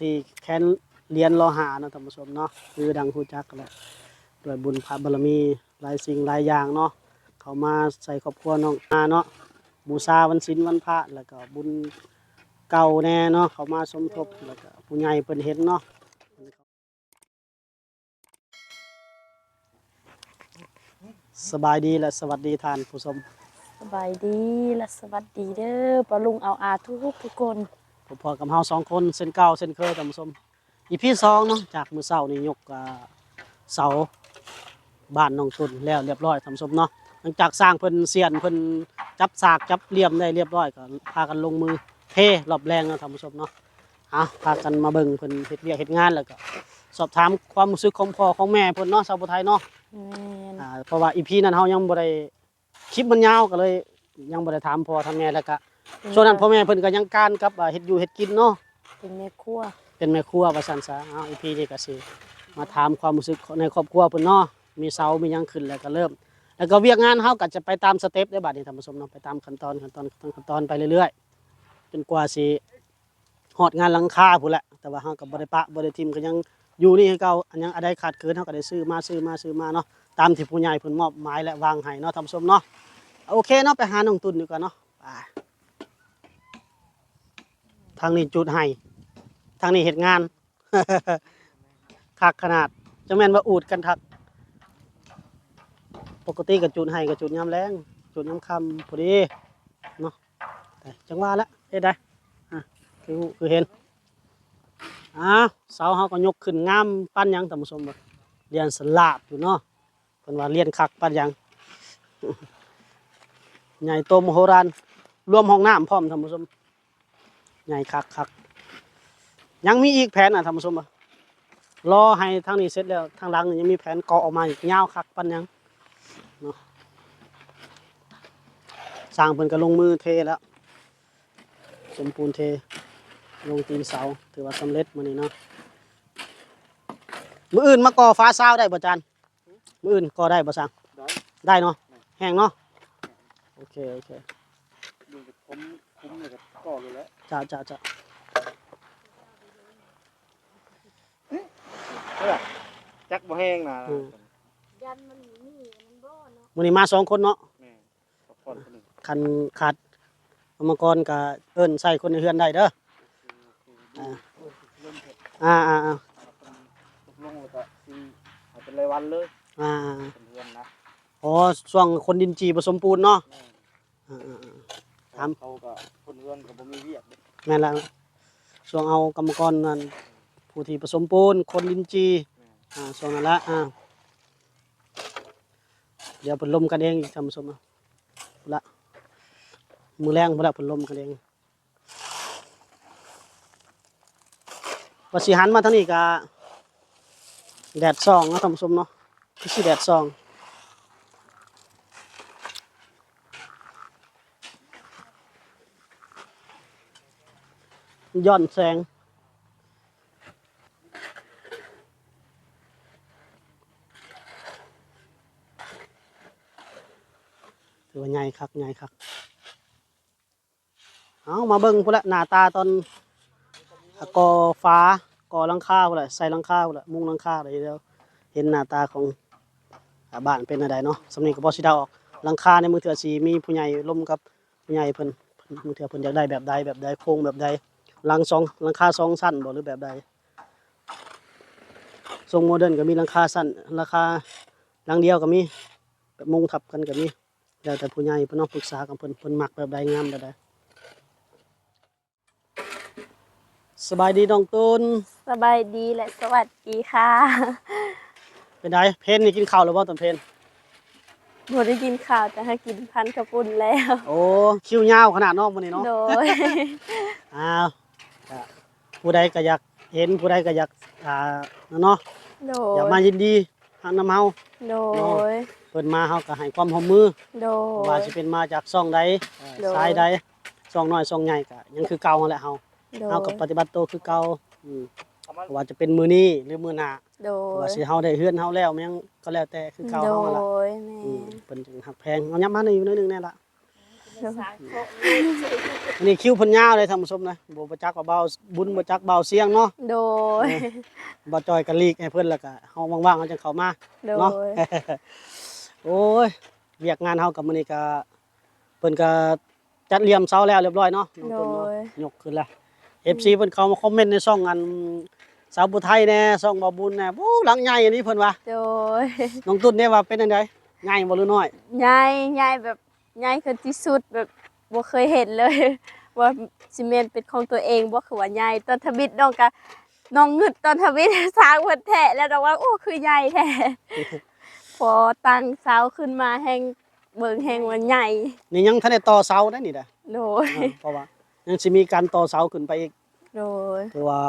ที่แค้นเรียนรอหานะท่านผู้ชมเนาะคือดังฮู้จักกันแหละด้วยบุญพระบารมีหลายสิ่งหลายอย่างเนาะเขามาใส่ครอบครัวน้องอาเนาะบูชาวันศีลวันพระแล้วก็บุญเก่าแน่เนาะเขามาสมทบแล้วก็ผู้ใหญ่เพิ่นเห็นเนาะสบายดีและสวัสดีท่านผู้ชม สบายดีและสวัสดีเด้อปะลุงเอาอาทุกทุกคน พอๆกับเฮาสองคนเส้นเก่าเส้นเคยท่านผู้ชมอีพีสองเนาะจากมือเสานี่ยกอ่าเสาบ้านน้องตุนแล้วเรียบร้อยท่านผู้ชมเนาะหลังจากสร้างเพิ่นเสียนเพิ่นจับสากจับเหลี่ยมได้เรียบร้อยก็พากันลงมือเทรอบแรงเนาะท่านผู้ชมเนาะเอาพากันมาเบิ่งเพิ่นเฮ็ดเวียกเฮ็ดงานแล้วก็สอบถามความรู้สึกของพ่อของแม่เพิ่นเนาะชาวพุทธไทยเนาะแม่นอ่าเพราะว่าอีพีนั้นเฮายังบ่ได้คลิปมันยาวก็เลย ยังบ่ได้ถามพ่อทางแม่แล้วก็ ช่วงนั้นพ่อแม่เพิ่นก็ยังการกับอ่าเฮ็ดอยู่เฮ็ดกินเนาะเป็นแม่ครัวเป็นแม่ครัวว่าซั่นซะเอาอีพีนี้ก็สิมาถามความรู้สึกในครอบครัวเพิ่นเนาะมีเสามีหยังขึ้นแล้วก็เริ่ม แล้วก็เวียกงานเฮาก็จะไปตามสเต็ปได้บัดนี้ท่านผู้ชมเนาะไปตามขั้นตอนขั้นตอนขั้นตอนขั้นตอนไปเรื่อยๆจนกว่าสิฮอดงานหลังคาพุ่นแหละแต่ว่าเฮาก็บ่ได้ปะบ่ได้ทิมก็ยังอยู่นี่คือเก่าอันยังอะไรขาดเกินเฮาก็ได้ซื้อมาซื้อมาซื้อมาเนาะตามที่ผู้ใหญ่เพิ่นมอบหมายและวางให้เนาะท่านผู้ชมเนาะโอเคเนาะไปหาน้องตุนดีกว่าเนาะไป ทางนี้จุดให้ทางนี้เฮ็ดงาน คักขนาดจะแม่นว่าอูดกันทัก ปกติก็จุดให้ก็จุดยามแรงจุดยามค่ำพอดีเนาะแต่จังว่าละเฮ็ดได้คือคือเห็นอ้าวเสาเฮาก็ยกขึ้นงามปั้นยังท่านผู้ชมบ่เรียนสลาบอยู่เนาะเพิ่นว่าเรียนคักปั้นยังใหญ่โตมโหฬารรวมห้องน้ำพร้อมท่านผู้ชม ใหญ่คักคักยังมีอีกแผนอะท่านผู้ชมบ่รอให้ทางนี้เสร็จแล้วทางหลังนี่ยังมีแผนเกาะออกมาอีกยาวคักปั้นยังเนาะสร้างเพิ่นก็ลงมือเทแล้วสมปูนเทลงตีนเสาถือว่าสำเร็จมื้อนี้เนาะมื้ออื่นมาก่อฟ้าซาวได้บ่จานมื้ออื่นก่อได้บ่สร้างได้ได้เนาะแห้งเนาะโอเคโอเคดูผมคุ้มเลยกับก่อเลยแล้ว จ้าจ้าจ้าจักบ่แห้งนะยันมันมีมันบ่เนาะมื้อนี้มาสองคนเนาะแม่ขอบคนคนหนึ่งคันขาดกรรมกรก็เอิ้นใส่คนในเฮือนได้เด้อดูเริ่มเผ็ดอ่าอ่าอ่าตกลงแล้วก็สิเอาเป็นรายวันเลยอ่าเป็นเดือนนะอ๋อช่วงคนดินจีผสมปูนเนาะแม่อ่าอ่าอ่า ครับ เขาก็คนเดือนก็บ่มีเวียกเด้ แม่นแล้วช่วงเอากรรมกรนั่นผู้ที่ผสมปูนคนลินจีอ่าช่วงนั้นละอ่าเดี๋ยวผลลมกันเองอีกทำสมอละมือแรงพละผลลมกันเองว่าสิหันมาทางนี้กะแดดซองนะทำสมเนาะคือสิแดดซอง ย้อนแสง ถือว่าใหญ่คักใหญ่คักเอามาเบิ่งพุ่นละหน้าตาตอนก่อฟ้ากอลังคาพุ่นละใส่ลังคาพุ่นละมุงลังคาอะไรเดียวเห็นหน้าตาของอาบ้านเป็นอะไรเนาะสำนีก็พอสิดาออกลังคาในมือเถื่อสีมีผู้ใหญ่ร่มกับผู้ใหญ่เพิ่นมือเถื่อเพิ่นอยากได้แบบใดแบบใดโครงแบบใด หลังสองหลังคาสองสั้นบ่หรือแบบใดทรงโมเดิร์นก็มีหลังคาสั้นหลังคาหลังเดียวก็มีแบบมุงทับกันก็มีแล้วแต่ผู้ใหญ่เพิ่นเนาะปรึกษากับเพิ่นเพิ่นมักแบบใดงามแบบใดสบายดีน้องตูนสบายดีและสวัสดีค่ะ เป็นไดเพนนี่กินข้าวหรือบ่ตอนเพนบ่ได้กินข้าวแต่ให้กินพันกระปุ่นแล้ว โอ้คิ้วยาวขนาดน้องมื้อนี้เนาะโดยอ้าว ก็ผู้ใดก็อยากเห็นผู้ใดก็อยากอ่าเนาะโดอยากมายยินดีทางนำเฮาโดย เพิ่นมาเฮาก็ให้ความร่วมมือโดว่ายสิเป็นมาจากช่องใดเอ่อโดย สายใดช่องน้อยช่องใหญ่ก็ยังคือเก่าหั่นแหละเฮาโดเฮายก็ปฏิบัติตัวคือเก่าอืมเอามาว่าจะเป็นมื้อนี้หรือมื้อหน้าโดว่ายสิเฮาได้เฮือนเฮาแล้วมันยังก็แล้วแต่คือเก่าโดเฮาหั่นล่ะยแม่อืมเพิ่นจึงหักแพงเอายับมาหน่อยอยู่หน่อยหนึงแน่ละอั นนี้คิวเพิ่นยาวเลยท่านผู้ชมนะบ่ประจักว่าเบาบุญบ่จักเบาเสียงเนาะโดยบ่จอยก็ลีกให้เพิ่นแล้วก็เฮาว่างๆเฮาจังเข้ามาโดเนาะยโอ้ยเวียกงานเฮากับมื้อนี้ก็เพิ่นก็จัดเรียมเสาแล้วเรียบร้อยเนาะน้องโดต้นเนาะยยกขึ้นแล้ว FC เพิ่นเข้ามาคอมเมนต์ในช่องอันสาวผู้ไทยแน่ช่องบ่าวบุญแน่โอ้หลังใหญ่อันนี้เพิ่นว่าโดยน้องตุ้นเนี่ยว่าเป็นจังไดใหญ่บ่หรือน้อยใหญ่ใหญ่แบบ ใหญ่คือที่สุดแบบบ่เคยเห็นเลย ว่าซีเมนต์เป็นของตัวเองบ่คือว่าใหญ่ตอนทวิตน้องก็น้องงึดตอนทวิตสร้างเพิ่นแท้แล้วน้องว่าโอ้คือใหญ่แท้พอตั้งเสาขึ้นมาแฮงเบิ่งแฮงว่าใหญ่นี่ยังทันได้ต่อเสาได้นี่เด้อโดยอ่าเพราะว่ายังสิมีการต่อเสาขึ้นไปอีกโดยถือว่า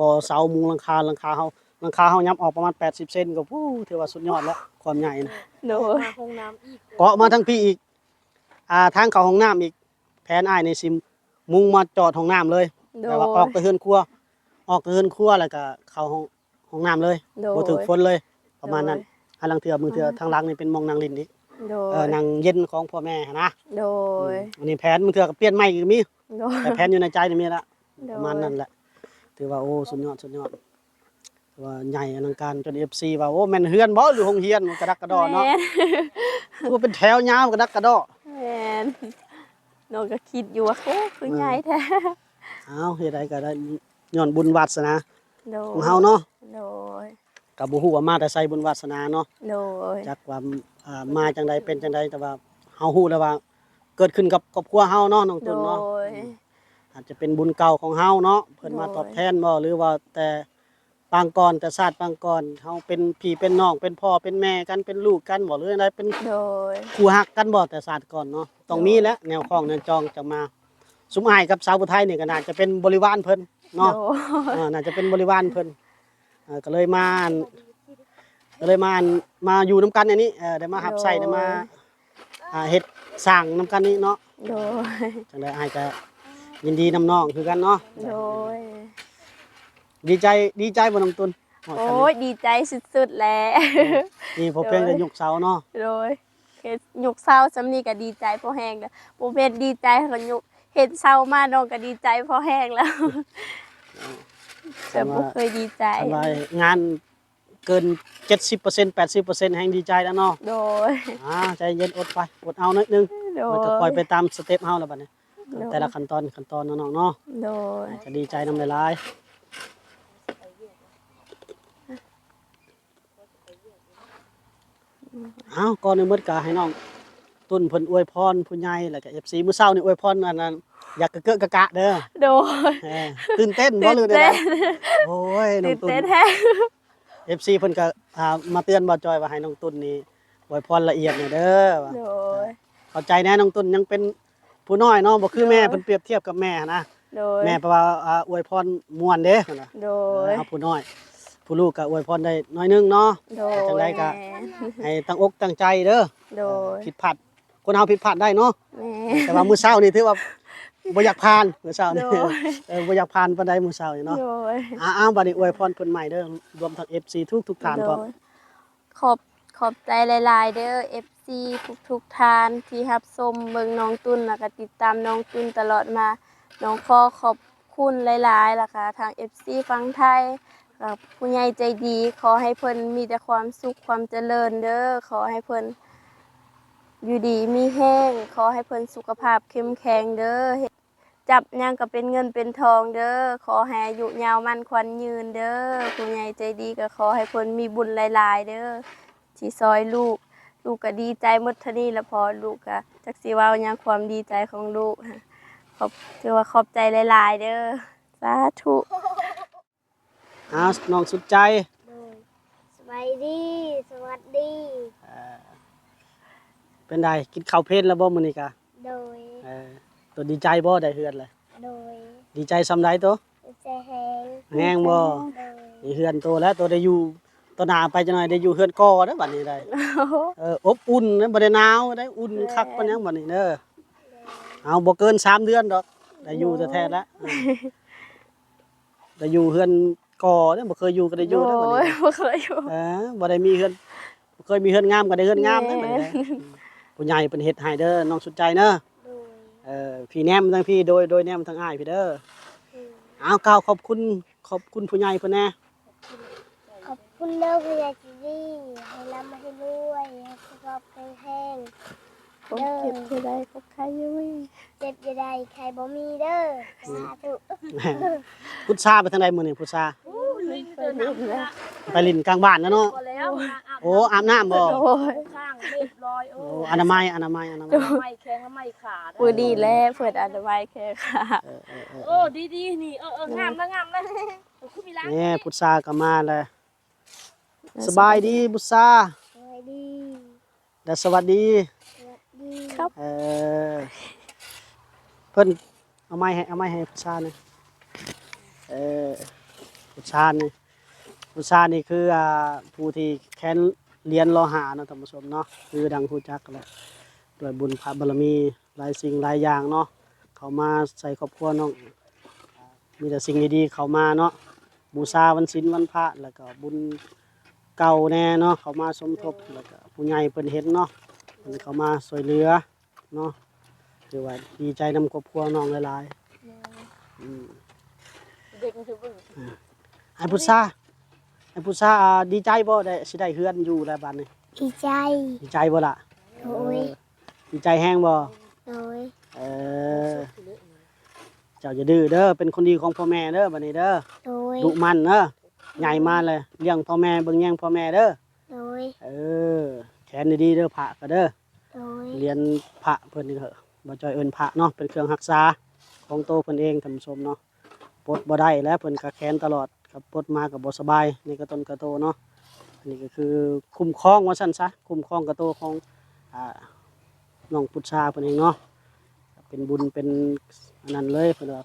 ก่อเสามุงหลังคาหลังคาเฮา หลังคาเฮายับออกประมาณ 80 เซนก็ผู้ถือว่าสุดยอดแล้วความใหญ่นะโดยห้องน้ำอีกเกาะมาทั้งพี่อีก อ่าทางเข้าห้องน้ำอีก แผนอ้ายในซิมมุงมาจอดห้องน้ำเลยโดแต่ว่ายออกไปเฮือนครัว ออกไปเฮือนครัวแล้วก็เข้าห้องห้องน้ำเลยโดยบ่ถึกฝนเลยประมาณนั้นอันลังเทือมือเทือทางหลังนี่เป็นหมองนางลินนี่โดเออยนางเย็นของพ่อแม่หั้นนะ โดยอันนี้แผนมือเทือก็เปลี่ยนใหม่อีกมีโดยแต่แผนอยู่ในใจนี่มีละโดปยระมาณนั้นแหละถือว่าโอ้สุดยอดสุดยอดถือ ว่าใหญ่อลังการจน FC ว่าโอ้แม่นเฮือนบ่หรือโรงเรียนกระดักกระดอเนาะแม่นคือว่าเป็นแถวยาวกระดักกระดอแม่นน้องก็คิดอยู่ว่าโอ้คือใหญ่แท้เอ้าเฮ็ดได้ก็ได้ย้อนบุญวาสนาโดยของเฮาเนาะโดยก็บ่ฮู้ว่ามาแต่ไสบุญวาสนาเนาะโดยจักว่าอ่ามาจังใดเป็นจังใดแต่ว่าเฮาฮู้แล้วว่า เกิดขึ้นกับครอบครัวเฮาเนาะน้องโดตุนเนาะยอาจจะเป็นบุญเก่าของเฮาเนาะเพิ่นมาโดยตอบแทนบ่หรือว่าแต่ ปางก่อนแต่ชาติปางก่อนเฮาเป็นพี่เป็นน้องเป็นพ่อเป็นแม่กันเป็นลูกกันบ่หรืออะไรเป็นโดยคู่ฮักกันบ่แต่ชาติก่อนเนาะต้องมีแหล้วแนวข้องแนวจองจะมาสุมอายกับสาวผู้ไทยนี่ก็น่าจะเป็นบริวารเพิ่นเนาะโดยอ่าน่าจะเป็นบริวารเพิ่นเอ่อก็เลยมาอั่นก็เลยมาอั่นมาอยู่นํกันอันนี้เออได้มาหับใส่ได้มาอ่าเฮ็ดสร้างนํกันนี่เนาะโดยจังได๋อ้ายก็ยินดีนํน้องคือกันเนาะโดย ดีใจดีใจบ่น้องตุนฮอดโอ้กันยดีใจสุดๆแล้วนี่พอเพียงแต่ยกเสาเนาะโดยเฮ็ดยกเศร้าสำนีก็ดีใจพอแห้งแล้วบ่แม่นดีใจก็ยกเห็นเศร้ามาน้องก็ดีใจพอแห้งแล้วแต่บ่เคยดีใจทำไมงานเกิน 70% 80%แห่งดีใจแล้วเนาะโดยอ่าใจเย็นอดไปอดเอาหนิดนึงโดมันยก็ปล่อยไปตามสเต็ปเฮาแล้วบัดนี้โดยแต่ละขั้นตอนขั้นตอนเนาะน้องเนาะโดยจะดีใจนำหลายๆ อ้าก่อนอื่นหมดก็ให้น้องตุนเพิ่นอวยพรผู้ใหญ่แล้วก็ FC มื้อเช้านี่อวยพรอันนั้นอยากกะเกะกะกะเด้อโดยเออตื่นเต้นบ่ตื่นหรือเต้ได้นโอ้ยน้อตื่งนตุนเต้นแท้ FC เพิ่นก็อ่ามาเตือนบ่าวจอยว่าให้น้องตุนนี่อวยพรละเอียดหน่อยเด้อว่าโดย เข้าใจแน่น้องตุนยังเป็นผู้น้อยเนาะบ่คือแม่เพิ่นเปรียบเทียบกับแม่นะโดย แม่แปลว่าอ่าอวยพรม่วนเด้เพิ่นน่ะโดยเอาผู้น้อย ผู้ลูกก็อวยพรได้น้อยหนึงเนาะโดจังยไดก็แม่ให้ตั้งอกตั้งใจเด้อโดยผิดพลาดคนเฮาผิดพลาดได้เนาะแม่แต่ว่ามื้อเช้านี่ถือว่าบ่อยากผ่านมื้อเช้านี่โดยเออบ่อยากผ่านปานใดมื้อเช้านี่เนาะโดยอ้าวบัดนี้อวยพรเพิ่นใหม่เด้อรวมทั้ง FC ทุกทุกๆท่านพร้อมโดยขอบขอบใจหลาย ๆ เด้อ FC ทุกทุกๆทานที่รับชมเบิ่งน้องตุนแล้วก็ติดตามน้องตุนตลอดมาน้องขอขอบคุณหลายๆล่ะค่ะทาง FC ฟังไทย กับผู้ใหญ่ใจดี ขอให้เพิ่นมีแต่ความสุขความเจริญเด้อขอให้เพิ่นอยู่ดีมีแห้ง ขอให้เพิ่นสุขภาพเข้มแข็งเด้อจับยังก็เป็นเงินเป็นทองเด้อขอให้อายุยาวมั่นขวัญยืนเด้อผู้ใหญ่ใจดีก็ขอให้เพิ่นมีบุญหลาย ๆ เด้อที่ซอยลูก ลูกก็ดีใจมดทนี้แล้วพอลูกก็จักสิว้ายังความดีใจของลูกขอบถือว่าขอบใจหลาย ๆ เด้อสาธุ อ้าวน้องสุดใจโดยสบายดีสวัสดีเป็นไดกินข้าวเพลนแล้วบ่มื้อนี้กะโดย เออตัวดีใจบ่ได้เฮือนเลยโดยดีใจซำใดตัวใจแหงแฮงบ่โดยนี่เฮือนตัวแล้วตัวได้อยู่ตัวหน้าไปจังหน่อยได้อยู่เฮือนก่อเด้อบัดนี้ได้เอออบอุ่นนะบ่ได้หนาวได้อุ่นคักปานหยังบัดนี้เด้อเอาบ่เกินสามเดือนดอกได้อยู่แท้ๆแล้วเออได้อยู่เฮือน ก่อเด้อบ่เคยอยู่ก็ได้อยู่โดเด้อบัดยนี้บ่เคยอยู่ เออบ่ได้มีเฮือนบ่เคยมีเฮือนงามก็ได้เฮือนงามเด้อบัดนี้เด้อผู้ใหญ่เป็นเฮ็ดให้เด้อน้องสุดใจเด้อ โดย เออพี่แนมทั้งพี่โดยโดยแนมทั้งอ้ายพี่เด้อโดยเอากล่าวขอบคุณขอบคุณผู้ใหญ่เพิ่นแน่ขอบคุณเลิกพยาจีดีให้ร่ำให้รวยให้สุขภาพแข็งแรง ผมเก็บที่ได้พบใครอยู่เว้ยเจ็บจะได้ใครบ่มีเด้อสาธุพุทธาไปทางใดมื้อนี้พุทธาไปเล่นแล้วไปลินกลางบ้านนะเนาะพอแล้วนะอาบโอ้อาบน้ำบ่โอ้ยข้างเรียบร้อยโอ้โอ้อนามัยอนามัยอนามัยไม่แข็งไม่ขาดปูดีแล้วเปิดอันไว้แค่ค่ะเออเออเออโอ้ดีดีๆนี่เออเอองามแล้วงามแล้วคุณมีล้างนี่พุทธาก็มาเลยสบายดีพุทธาสวัสดีและสวัสดีสวัสดี ครับ เออเพิ่นเอาไม้ให้เอาไม้ให้พุทธาหนี่อยเออพุทธานี่พุทธานี่คืออ่าผู้ที่แค้นเรียนรอหาเนาะท่านผู้ชมเนาะคือดังผู้จักกันแหละด้วยบุญพระบารมีหลายสิ่งหลายอย่างเนาะเขามาใส่ครอบครัวน้องมีแต่สิ่งดีๆเขามาเนาะบูชาวันศีลวันพระแล้วก็บุญเก่าแน่เนาะเขามาสมทบแล้วก็ผู้ใหญ่เพิ่นเห็นเนาะ เพิ่นเขามาช่วยเหลือเนาะถือว่าดีใจนำครอบครัวน้องหลายๆอืมเด็กมันถือว่าไอ้พุทธาไอ้พุทธาอ่าดีใจบ่ได้สิได้เฮือนอยู่แล้วบัดนี้ดีใจดีใจบ่ล่ะโดยดีใจแฮงบ่โดยเออเจ้าอย่าดื้อเด้อเป็นคนดีของพ่อแม่เด้อบัดนี้เด้อโดยดุมันเด้อใหญ่มาเลยเลี้ยงพ่อแม่เบิ่งแย่งพ่อแม่เด้อโดยเออ แขนดีๆเด้อพระก็เด้อโดยเรียนพระเพิ่นนี่เถอะบ่จอยเอิ้นพระเนาะเป็นเครื่องรักษาของโตเพิ่นเองท่านผู้ชมเนาะปลดบ่ได้แล้วเพิ่นก็แค้นตลอดกับปลดมาก็บ่สบายนี่ก็ต้นกระโตเนาะอันนี้ก็คือคุ้มครองว่าซั่นซะคุ้มครองกระโตของอ่าน้องพุทธาเพิ่นเองเนาะเป็นบุญเป็นอันนั้นเลยเพิ่นว่า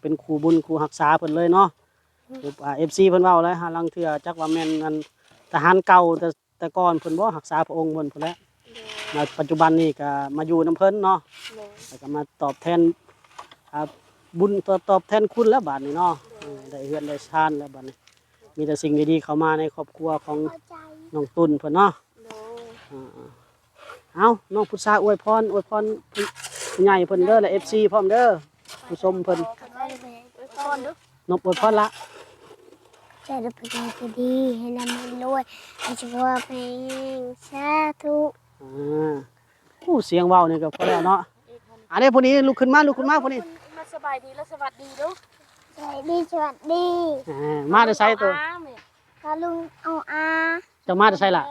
เป็นครูบุญครูรักษาเพิ่นเลยเนาะอ่า FC เพิ่นเว้าเลยหาลังเทื่อจักว่าแม่นอันทหารเก่าแต่ แต่ก่อนเพิ่นบ่รักษาพระองค์เพิ่นพุ่นแหละมาปัจจุบันนี่ก็มาอยู่น้ำเพิ่นเนาะแล้วก็มาตอบแทนอ่าบุญตอบตอบแทนคุณแล้วบาดนี้เนาะเออได้เฮือนได้ชานแล้วบาดนี้มีแต่สิ่งดีๆเข้ามาในครอบครัวของเข้าใจน้องตุนเพิ่นเนาะอ่าๆเอาน้องพุทธาอวยพรอวยพรผู้ใหญ่เพิ่นเด้อและ FC พร้อมเด้อผู้ชมเพิ่นขอให้แม่ตอนดึกนบอวยพรละ ใจได้พยาจีดีให้ร่ำให้รวยให้สุขภาพแข็งแรงสาธุอ่าผู้เสียงเว้านี่ก็พอแล้วเนาะอันนี้ผู้นี้ลุกขึ้นมาลุกขึ้นมาผู้นี้มาสบายดีแล้วสวัสดีลูกสวัสดีสวัสดีอ่ามาได้ใช้ตัวพาลุงเอาอาจะมาได้ใช้ล่ะ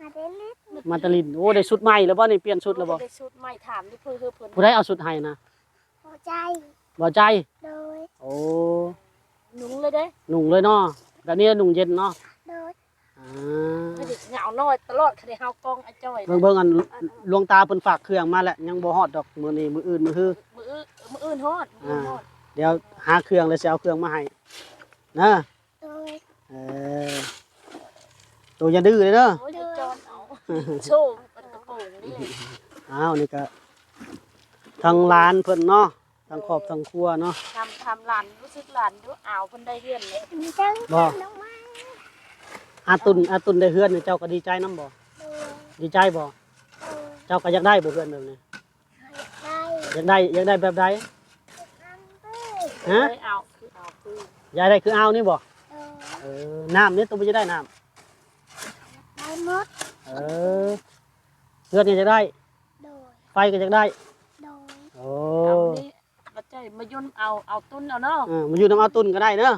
มาได้เล็กมาตะลินโอ้ได้ชุดใหม่แล้วบ่นี่เปลี่ยนชุดแล้วบ่ได้ชุดใหม่ถามที่เพื่อเพื่อเพื่อนผู้ใดเอาชุดให้นะหัวใจบ่ใจโดยโอ้หนุ่งเลยเด้หนุ่งเลยเนาะ แบบนี้หนุ่งเย็นเนาะโดยอ่ไม่าได้เหงาน้อยตลอดคดีเฮากองไอ้จ้อยเบิ่งเบิ่งอันหลวงตาเพิ่นฝากเครื่องมาแล้วยังบ่ฮอดดอกมื้อนี้มื้ออื่นมื้อฮือมืออื้อมืออื่นฮอดมือฮอดเดี๋ยวหาเครื่องแล้วสิเอาเครื่องมาให้นะโดยเออตัวอย่าดื้อเลยเด้อโอ้ยจอนเอาโชว์เป็นกระโปรงนี่อ้าวนี่ก็ทางร้านเพิ่นเนาะ ทางครอบทางครัวเนาะทำทำหลานรู้สึกหลานดูอ่าวเพิ่นได้เรียนเลยมีจังบ่น้องไม้อาตุนอาตุนได้เฮือนนี่เจ้าก็ดีใจนํบ่โดยดีใจบ่โดยเจ้าก็อยากได้บ่เฮือนแบบนี้ได้อยากได้อยากได้แบบใดอันเต้ยฮะได้เอาคือเอาคืออยากได้คือเอานี่บ่โดยเออน้ำนี่ตัวบ่จะได้น้ำได้หมดเออเพื่อนก็จะได้โดยไฟก็จะได้โดยโอ้เอานี่มา ใจมายุ่นเอาเอาตุ้นเอาเนาะเออมาอยู่น้ำเอาตุนก็ได้เนอะ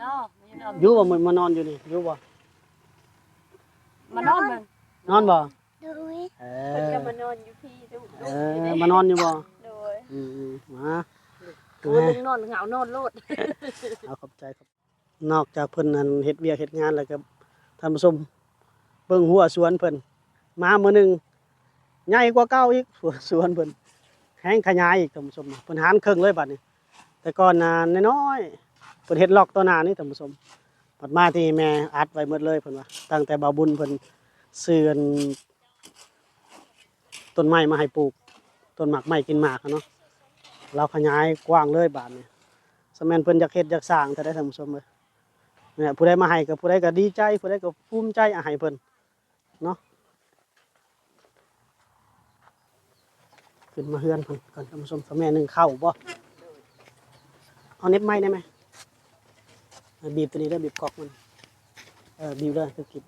เนาะมายุ่นเอาอยู่บ่มันมานอนอยู่นี่อยู่บ่มานอนมันนอนบ่โดยเอเพิ่นอก็มานอนอยู่พี่ดูเออมานอนอยู่บ่โดยอืมๆมาโอ้ยลุงนอนเหงานอนโลดเอาขอบใจครับนอกจากเพิ่นนั่นเฮ็ดเวียกเฮ็ดงานแล้วก็ท่านผู้ชมเบิ่งหัวสวนเพิ่นมามื้อหนึงใหญ่กว่าเก่าอีกหัวสวนเพิ่น แห้งขยายอีกท่านผู้ชมเพิ่นหารครึ่งเลยบัดนี้ แต่ก่อนน่ะน้อยๆเพิ่นเฮ็ดลอกตัวหน้านี่ท่านผู้ชมปัดมาที่แม่อัดไว้หมดเลยเพิ่นว่าตั้งแต่บ่าวบุญเพิ่นซื้อนต้นไม้มาให้ปลูกต้นหมากไม้กินหมากเนาะเราขยายกว้างเลยบาดนี้สมัยเพิ่นอยากเฮ็ดอยากสร้างแต่ได้ท่านผู้ชมเลยเนี่ยผู้ใดมาให้ก็ผู้ใดก็ดีใจผู้ใดก็ภูมิใจอะให้เพิ่นเนาะ ขึ้นมาเฮือนเพิ่นก่อนท่านผู้ชมสแม่หนึ่งเข้าบ่เอาเน็บไม้ได้ไหมเอาบีบตัวนี้ได้อบีบกอกมันเออบีบเลยคือกิบ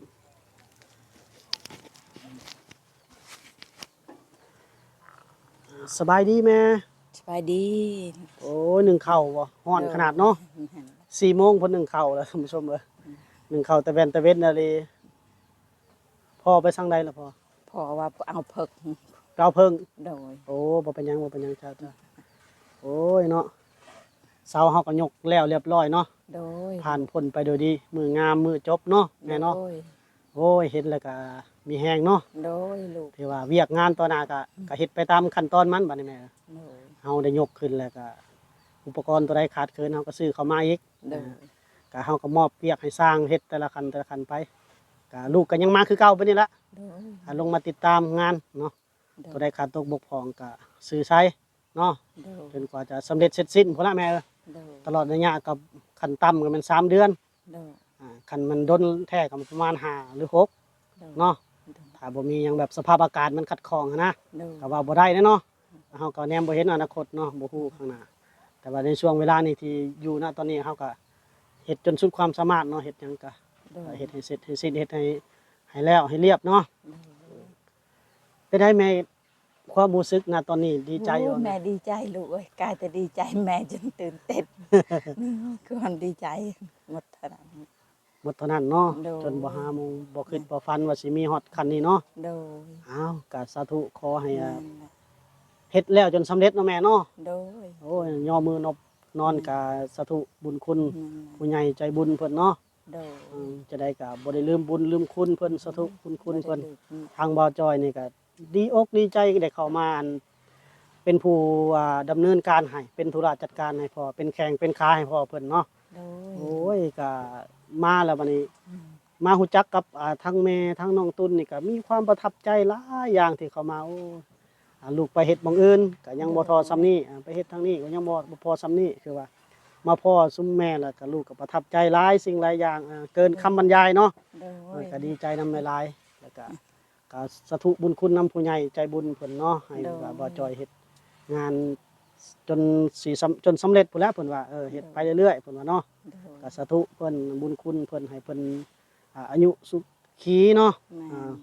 สบายดีแม่สบายดี โอ้ยหนึ่งเข่าบ่ฮ้อนขนาดเนาะสี่โมงเพิ่นหนึ่งเข่าแล้วท่านผู้ชมเอ้ยหนึ่งเข่าแต่เว้นแต่เว้นอะไรพ่อไปสั่งใดล่ะพ่อพอว่าเอาเพิก เกาเพิ่ง โดย โอ้บ่เป็นหยังบ่เป็นหยังจ้าจ้าโอ้ยเนาะเสาเฮาก็ยกแล้วเรียบร้อยเนาะ โดยผ่านพ้นไปโดยดี มืองามมือจบเนาะแม่เนาะ โดยโอ้ยเห็นแล้วก็มีแฮงเนาะโดยลูกที่ว่าเวียกงานต่อหน้าก็ก็เฮ็ดไปตามขั้นตอนมันบัดนี้แม่โดยเฮาได้ยกขึ้นแล้วก็อุปกรณ์ตัวใดขาดเคินเฮาก็ซื้อเข้ามาอีก โดยก็เฮาก็มอบเวียกให้สร้างเฮ็ดแต่ละขั้นแต่ละขั้นไปก็ลูกก็ยังมาคือเก่าไปนี่ละโดยอ่าลงมาติดตามงานเนาะโด ตัวยใดขาดตกบกพร่องก็ซื้อใช้เนาะโดยจนกว่าจะสำเร็จเสร็จสิ้นพุ่นละแม่เอ้ยโดยตลอดระยะกับขั้นต่ำก็มันสามเดือนโดยอ่าคันมันดนแท้ก็ประมาณห้าหรือหกโดยเนาะถ้าบ่มีหยังแบบสภาพอากาศมันขัดข้องอะนะโดยก็ว่าบ่ได้แน่เนาะเฮาก็แนมบ่เห็นอนาคตเนาะบ่ฮู้ข้างหน้า แต่ว่าในช่วงเวลานี้ที่อยู่ณตอนนี้เฮาก็เฮ็ดจนสุดความสามารถเนาะเฮ็ดหยังก็โดยเฮ็ดให้เสร็จให้สิ้นเฮ็ดให้ให้แล้วให้เรียบเนาะ เป็นได้แม่ความรู้สึกณตอนนี้ดีใจอยู่โอ้แม่ดีใจลูกเอ้ยกายแต่ดีใจแม่จนตื่นเต้นคือมันดีใจหมดเท่านั้น หมดเท่านั้นเนาะโดย จนบ่หาโมงบ่คิดบ่ฝันว่าสิมีฮอดคันนี้เนาะโดยอ้าวก็สาธุขอให้อ่านั่นแหละเฮ็ดแล้วจนสำเร็จเนาะแม่เนาะโดยโอ้ยย่อมือนบนอนกะสาธุบุญคุณนั่นแหละผู้ใหญ่ใจบุญเพิ่นเนาะโดยอืมจะได้กะบ่ได้ลืมบุญลืมคุณเพิ่นสาธุคุณคุณเพิ่นบ่ได้ลืมทางบ่าวจอยนี่ก็ ดีอกดีใจได้เข้ามาอันเป็นผู้อ่าดำเนินการให้เป็นธุระจัดการให้พ่อเป็นแข้งเป็นขาให้พ่อเพิ่นเนาะโดยโอ้ยก็มาแล้วบัดนี้มาฮู้จักกับอ่าทั้งแม่ทั้งน้องตุนนี่ก็มีความประทับใจหลายอย่างที่เขามาโอ้อ่าลูกไปเฮ็ดบางอื่นก็ยังบ่ทอซ้ำนี้อ่าไปเฮ็ดทางนี้ก็ยังบ่บ่พอซ้ำนี้คือว่า มาพ่อซุมแม่แล้วก็ลูกก็ประทับใจหลายสิ่งหลายอย่างอ่าเกินคำบรรยายเนาะโดเออยก็ดีใจนำหลายๆแล้วก็ ก็สาธุบุญคุณนำผู้ใหญ่ใจบุญเพิ่นเนาะให้ว่าบ่จอยเฮ็ดงานจนสิสำจนสำเร็จพุ่นแล้วเพิ่นว่าเออเฮ็ดไปเรื่อยๆเพิ่นว่าเนาะโดยก็สาธุเพิ่นบุญคุณเพิ่นให้เพิ่นอ่าอายุสุขีเนาะแม่อ่าลูก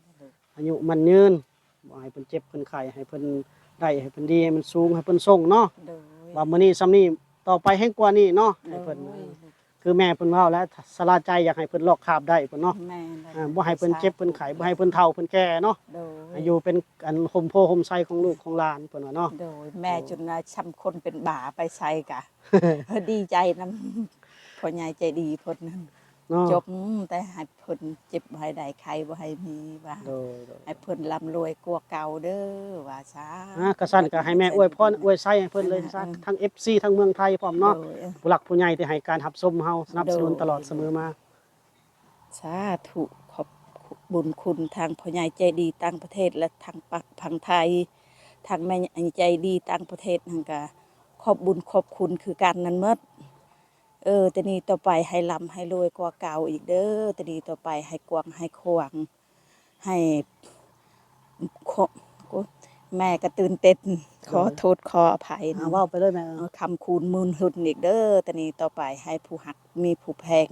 อายุมันยืนบ่ให้เพิ่นเจ็บเพิ่นไข้ให้เพิ่นได้ให้เพิ่นดีให้มันสูงให้เพิ่นส่งเนาะโดยว่ามื้อนี้ซ้ำนี้ต่อไปแห่งกว่านี้เนาะให้โดเพิ่นย คือแม่เพิ่นเว้าแล้วสลาใจอยากให้เพิ่นลอกคราบได้เพิ่นเนาะแม่อ่าบ่ให้เพิ่นเจ็บเพิ่นไข้บ่ให้เพิ่นเฒ่าเพิ่นแก่เนาะโดยอายุเป็นอันห่มโพห่มไสของลูกของหลานเพิ่นว่าเนาะโดยแม่จนน่ะช้ำคนเป็นบ่าไปใส่กะเออดีใจนำพ่อใหญ่ใจดีเพิ่นนั่น เนาะจบแต่ให้เพิ่นเจ็บบ่ให้ได้ใครบ่ให้มีว่าโดยโดยให้เพิ่นร่ำรวยกว่าเก่าเด้อว่าซะอะก็สั่นก็ให้แม่อวยพรอวยไสให้เพิ่นเลยซะทั้ง FC ทั้งเมืองไทยพร้อมเนาะโดยผู้หลักผู้ใหญ่ที่ให้การหับสมเฮาสนับสนุนตลอดเสมอมา สาธุขอบบุญคุณทางพ่อใหญ่ใจดีต่างประเทศและทางปักพังไทย ทางแม่ใหญ่ใจดีต่างประเทศนั่นก็ขอบบุญขอบคุณคือการนั้นหมด เออแต่นี้ต่อไปให้ลำให้รวยกว่าเก่าอีกเด้อแต่นี้ต่อไปให้กวางให้ขวางให้ขอแม่ก็ตื่นเต้นขอโทษขออภัยอ่านะเว้าไปเลยแม่เอาคำคูณมูลหุ่นอีกเด้อแต่นี้ต่อไปให้ผู้หักมีผู้แพง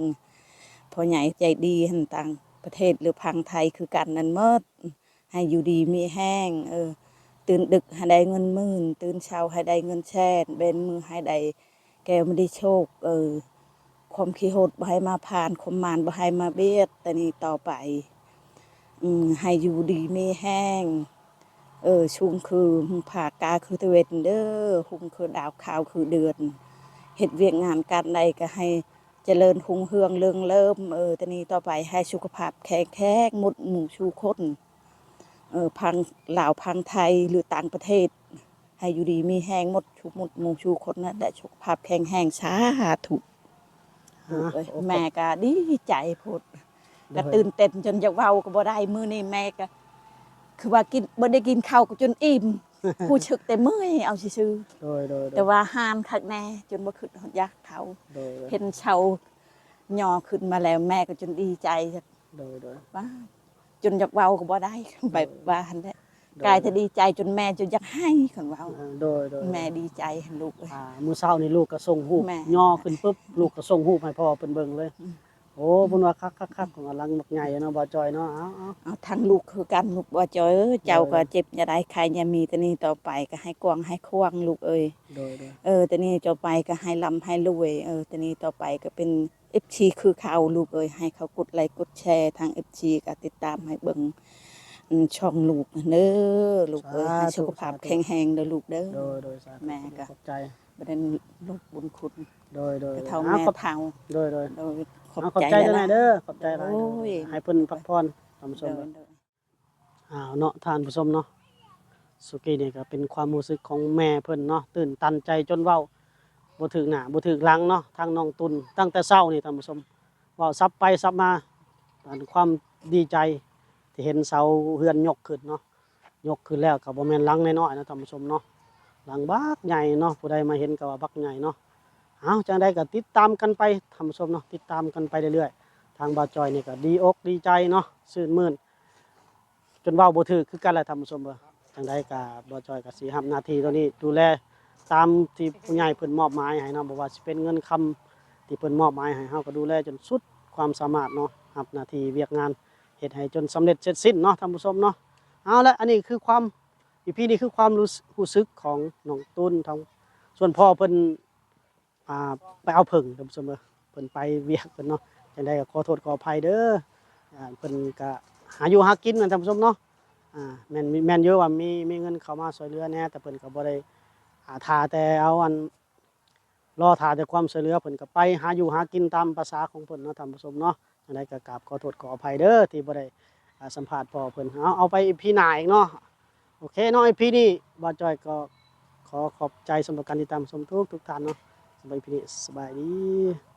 พอใหญ่ใจดีหันต่างประเทศหรือพังไทยคือกันนั้นเมิดให้อยู่ดีมีแห้ง เออ ตื่นดึกให้ได้เงินหมื่น ตื่นเช้าให้ได้เงินแช่นเบนมือให้ได้ แกไม่ได้โชค เออ ความขี้โหดบ่ให้มาผ่านความมานบ่ให้มาเบียด แต่นี้ต่อไป อืมให้อยู่ดีมีแห้ง เออ ชุมคือหุงผากาคือตะเวนเด้อหุงคือดาวขาวคือเดือนเฮ็ดเวียกงานการใดก็ให้เจริญหุงเฮืองเรื่องเริ่มเออแต่นี้ต่อไปให้สุขภาพแข็งแรงหมดหมู่ชูคนเออพังลาวพังไทยหรือต่างประเทศ ให้อยู่ดีมีแห้งหมดชุหมดหมู่ชูคนนะได้สุขภาพแข็งแรงสาธุอ่าเอ้ยโอ้แม่ก็ดีใจพูดก็ตื่นเต้นจนจะเว้าก็บ่ได้มื้อนี้แม่ก็คือว่ากินบ่ได้กินข้าวก็จนอิ่มผู้ชึกแต่เมื่อยเอาซื่อโดยโดยๆโดแต่ยว่าหานคักแน่จนบ่คิดฮอดอยากเขาโดยเห็นเชาย่อขึ้นมาแล้วแม่ก็จนดีใจโดยโดยว่าจนอยากเว้าก็บ่ได้แบบว่าหั่นแหละ กายจะดีใจจนแม่จนอยากให้คันว่าเออโดยโดยแม่ดีใจให้ลูกเอ้ยอ่ามื้อเช้านี่ลูกก็ส่งรูปแม่ย่อขึ้นปุ๊บลูกก็ส่งรูปให้พ่อเพิ่นเบิ่งเลย โอ้เพิ่นว่าคักๆๆของกำลังบักใหญ่เนาะบ่จอยเนาะเอาเอาเอาทั้งลูกคือกันลูกบ่จอยเอ้ยเจ้าก็เจ็บอย่าได้ใครอย่ามีแต่นี้ต่อไปก็ให้กวางให้ควางลูกเอ้ยโดยโดยเออแต่นี่ต่อไปก็ให้ลำให้รวยเออแต่นี่ต่อไปก็เป็น FC คือเขาลูกเอ้ยให้เขากดไลค์กดแชร์ทาง FC ก็ติดตามให้เบิ่งอืม ช่องลูกเด้อลูกเอ้ยให้สุขภาพแข็งแรงเด้อลูกเด้อโดยโดยสาธุแม่ก็ขอบใจบ่ได้ลูกบุญคุณโดยโดยเท่าอแม่ขอบเท่าโดยโดยโดยขอบเอาขอบใจใจหจังลายไดๆเด้อขอบใจหลายโอ้ยให้เพิ่นพักผ่อนท่านผู้ชเด้มอเด้ออ้าวเนาะท่านผู้ชมเนาะสุกี้นี่ก็เป็นความรู้สึกของแม่เพิ่นเนาะตื่นตันใจจนเว้าบ่ถึกหน้าบ่ถึกหลังเนาะทางน้องตุนตั้งแต่เช้านี่ท่านผู้ชมเว้าซับไปซับมาอันความดีใจ ที่เห็นเสาเฮือนยกขึ้นเนาะยกขึ้นแล้วก็บ่แมนลังน้อยๆนะท่านผู้ชมเนาะลังบักใหญ่เนาะผู้ใดมาเห็นก็ว่าบักใหญ่เนาะเอาจังได้ก็ติดตามกันไปท่านผู้ชมเนาะติดตามกันไปเรื่อยๆทางบาจอยนี่ก็ดีอกดีใจเนาะชื่นมื่นจนว้าบ่ถือคือกันแหละท่านผู้ชมเบ่จังได้ก็บ่จอยก็สิรับนาทีตัวนี้ดูแลตามที่ผู้ใหญ่เพิ่นมอบหมายให้เนาะบ่ว่าสิเป็นเงินคำที่เพิ่นมอบหมายให้เฮาก็ดูแลจนสุดความสามารถเนาะรับนาทีเวียกงาน เฮ็ดให้จนสำเร็จเสร็จสิ้นเนาะท่านผู้ชมเนาะเอาละอันนี้คือความอีพี่นี้คือความรู้สึกรู้สึกของน้องตุ้นทั้งส่วนพ่อเพิ่นอ่าไปเอาผึ่งท่านผู้ชมเด้อเพิ่นไปเวียกเพิ่นเนาะจังไดก็ขอโทษขออภัยเด้ออ่าเพิ่นก็หาอยู่หากินนั่นท่านผู้ชมเนาะอ่าแม่นแม่นเยอะว่ามีมีเงินเข้ามาช่วยเหลือแน่แต่เพิ่นก็บ่ได้หาทาแต่เอาอันรอทาแต่ความช่วยเหลือเพิ่นก็ไปหาอยู่หากินตามภาษาของเพิ่นเนาะท่านผู้ชมเนาะ อะไรก็กราบขอโทษขออภัยเด้อที่บ่ได้สัมภาษณ์พอเพิ่นเอาเอาไปพี่หน่าอีกเนาะโอเคเนาะไอพี่นี่บ่าจอยก็ขอขอบใจสำหรับการติดตามชมทุกทุกท่านเนาะสบายพี่นี่สบายดี